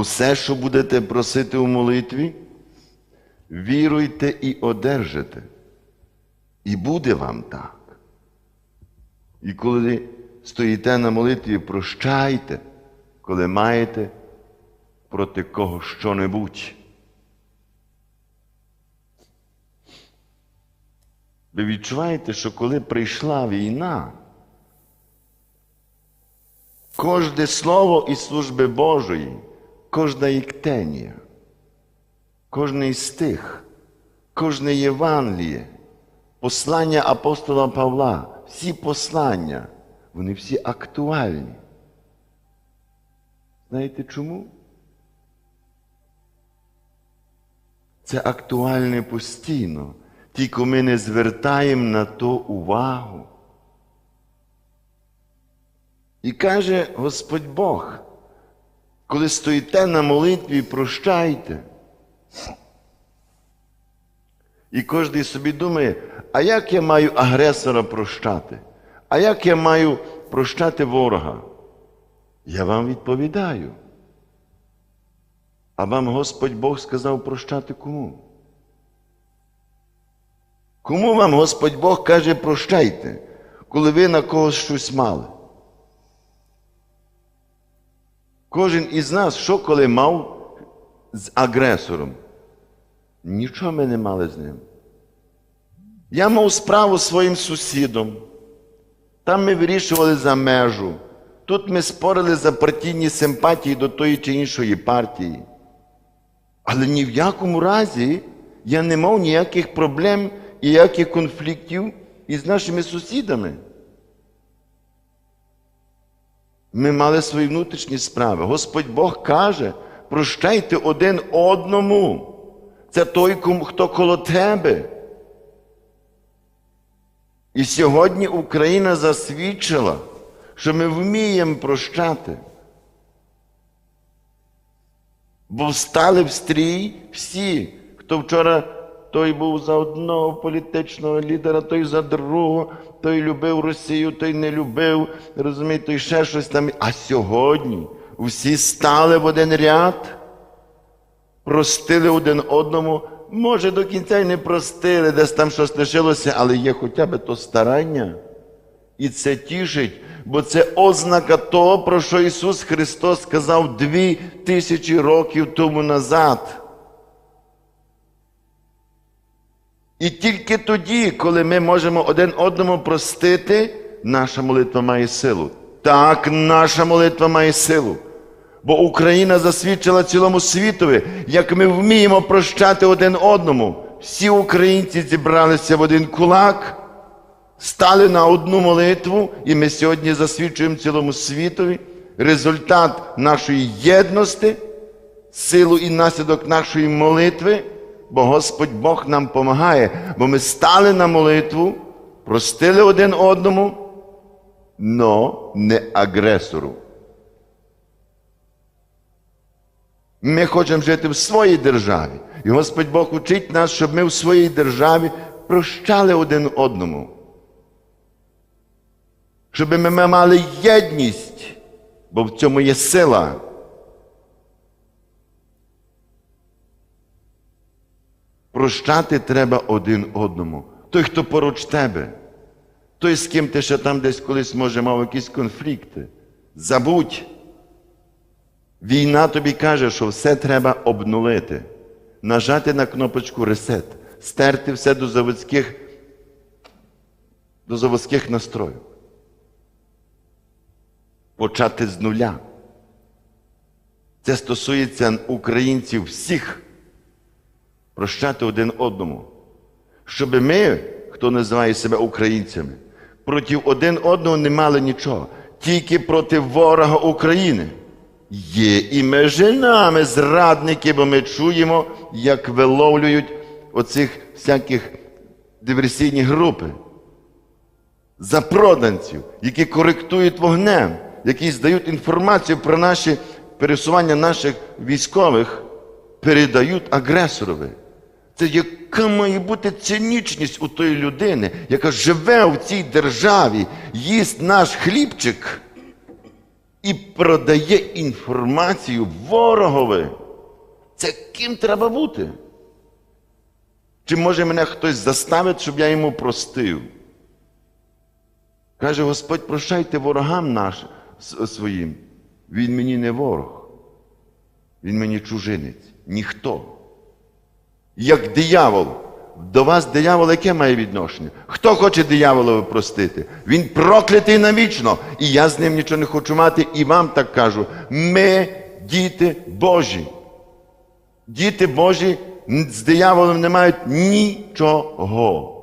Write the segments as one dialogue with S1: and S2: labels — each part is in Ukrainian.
S1: Усе, що будете просити у молитві, віруйте і одержите. І буде вам так. І коли стоїте на молитві, прощайте, коли маєте проти кого що-небудь. Ви відчуваєте, що коли прийшла війна, кожне слово із служби Божої, кожна єктенія, кожний стих, кожне Євангеліє, послання апостола Павла, всі послання, вони всі актуальні. Знаєте чому? Це актуальне постійно, тільки ми не звертаємо на то увагу. І каже Господь Бог, коли стоїте на молитві, прощайте. І кожен собі думає, а як я маю агресора прощати? А як я маю прощати ворога? Я вам відповідаю. А вам Господь Бог сказав прощати кому? Кому вам Господь Бог каже прощайте, коли ви на когось щось мали? Кожен із нас, що коли мав з агресором? Нічого ми не мали з ним. Я мав справу з своїм сусідом. Там ми вирішували за межу. Тут ми спорили за партійні симпатії до тої чи іншої партії. Але ні в якому разі я не мав ніяких проблем і ніяких конфліктів із нашими сусідами. Ми мали свої внутрішні справи. Господь Бог каже, прощайте один одному. Це той, хто коло тебе. І сьогодні Україна засвідчила, що ми вміємо прощати. Бо встали в стрій всі, хто вчора той був за одного політичного лідера, той за другого, той любив Росію, той не любив, розумієте, той ще щось там. А сьогодні всі стали в один ряд, простили один одному. Може, до кінця й не простили, десь там щось лишилося, але є хоча б то старання. І це тішить, бо це ознака того, про що Ісус Христос сказав дві тисячі років тому назад. І тільки тоді, коли ми можемо один одному простити, наша молитва має силу. Так, наша молитва має силу. Бо Україна засвідчила цілому світові, як ми вміємо прощати один одному. Всі українці зібралися в один кулак, стали на одну молитву, і ми сьогодні засвідчуємо цілому світові результат нашої єдності, силу і наслідок нашої молитви, бо Господь Бог нам допомагає, бо ми стали на молитву, простили один одному, но не агресору. Ми хочемо жити в своїй державі. І Господь Бог учить нас, щоб ми в своїй державі прощали один одному. Щоб ми мали єдність, бо в цьому є сила. Прощати треба один одному. Той, хто поруч тебе, той, з ким ти ще там десь колись може мав якісь конфлікти. Забудь. Війна тобі каже, що все треба обнулити, нажати на кнопочку ресет, стерти все до заводських, до заводських настроїв. Почати з нуля. Це стосується українців всіх. Прощати один одному. Щоб ми, хто називає себе українцями, проти один одного не мали нічого, тільки проти ворога України. Є і між нами зрадники, бо ми чуємо, як виловлюють оцих всяких диверсійні групи. Запроданців, які коректують вогнем, які здають інформацію про наші пересування наших військових, передають агресорові. Це яка має бути цинічність у тої людини, яка живе в цій державі, їсть наш хлібчик і продає інформацію ворогові. Це ким треба бути? Чи може мене хтось заставить, щоб я йому простив? Каже Господь, прощайте ворогам нашим своїм. Він мені не ворог. Він мені чужинець, ніхто. Як диявол. До вас диявол яке має відношення? Хто хоче дияволові простити? Він проклятий навічно. І я з ним нічого не хочу мати, і вам так кажу. Ми діти Божі. Діти Божі з дияволом не мають нічого.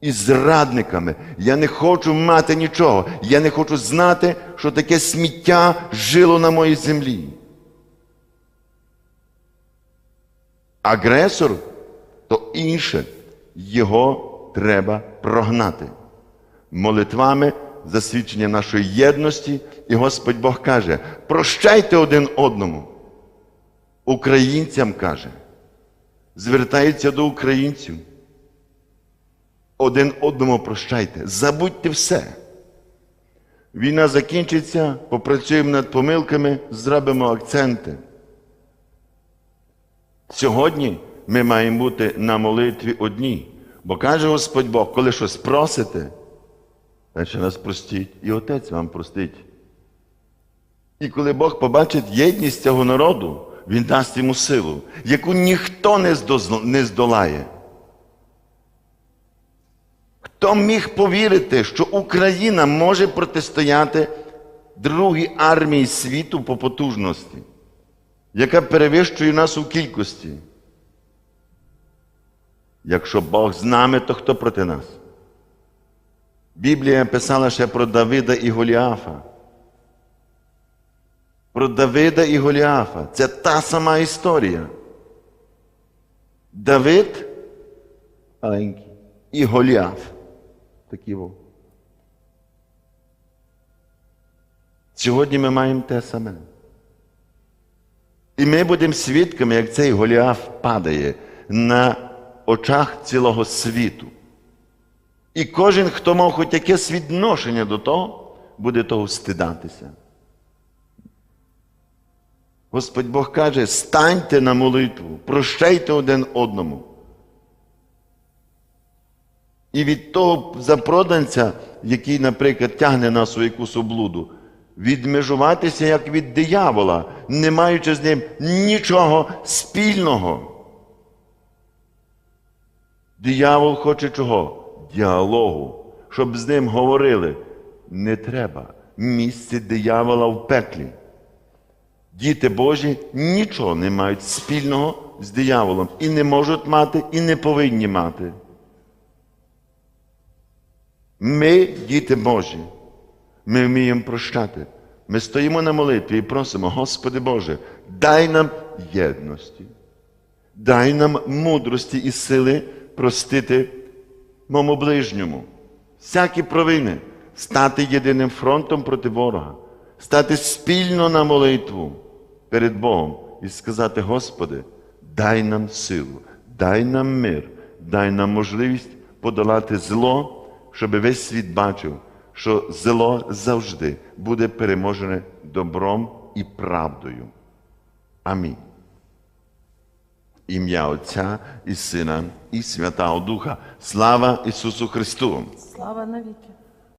S1: І зрадниками. Я не хочу мати нічого. Я не хочу знати, що таке сміття жило на моїй землі. Агресор то інше. Його треба прогнати. Молитвами засвідчення нашої єдності, і Господь Бог каже: прощайте один одному. Українцям каже, звертається до українців. Один одному прощайте, забудьте все. Війна закінчиться, попрацюємо над помилками, зробимо акценти. Сьогодні ми маємо бути на молитві одні, бо каже Господь Бог, коли щось просите, значить нас простіть, і Отець вам простить. І коли Бог побачить єдність цього народу, Він дасть йому силу, яку ніхто не здолає. Хто міг повірити, що Україна може протистояти другій армії світу по потужності, яка перевищує нас у кількості? Якщо Бог з нами, то хто проти нас? Біблія писала ще про Давида і Голіафа. Про Давида і Голіафа. Це та сама історія. Давид маленький і Голіаф. Такі во. Сьогодні ми маємо те саме. І ми будемо свідками, як цей Голіаф падає на очах цілого світу. І кожен, хто мав хоч якесь відношення до того, буде того стидатися. Господь Бог каже: станьте на молитву, прощайте один одному. І від того запроданця, який, наприклад, тягне нас у якусь облуду, відмежуватися як від диявола, не маючи з ним нічого спільного. Диявол хоче чого? Діалогу, щоб з ним говорили. Не треба. Місце диявола в пеклі. Діти Божі нічого не мають спільного з дияволом і не можуть мати, і не повинні мати. Ми, діти Божі, ми вміємо прощати. Ми стоїмо на молитві і просимо, Господи Боже, дай нам єдності, дай нам мудрості і сили простити моєму ближньому, всякі провини, стати єдиним фронтом проти ворога, стати спільно на молитву перед Богом і сказати, Господи, дай нам силу, дай нам мир, дай нам можливість подолати зло, щоб весь світ бачив, що зло завжди буде переможене добром і правдою. Амінь. Ім'я Отця і Сина, і Святого Духа. Слава Ісусу Христу!
S2: Слава навіки.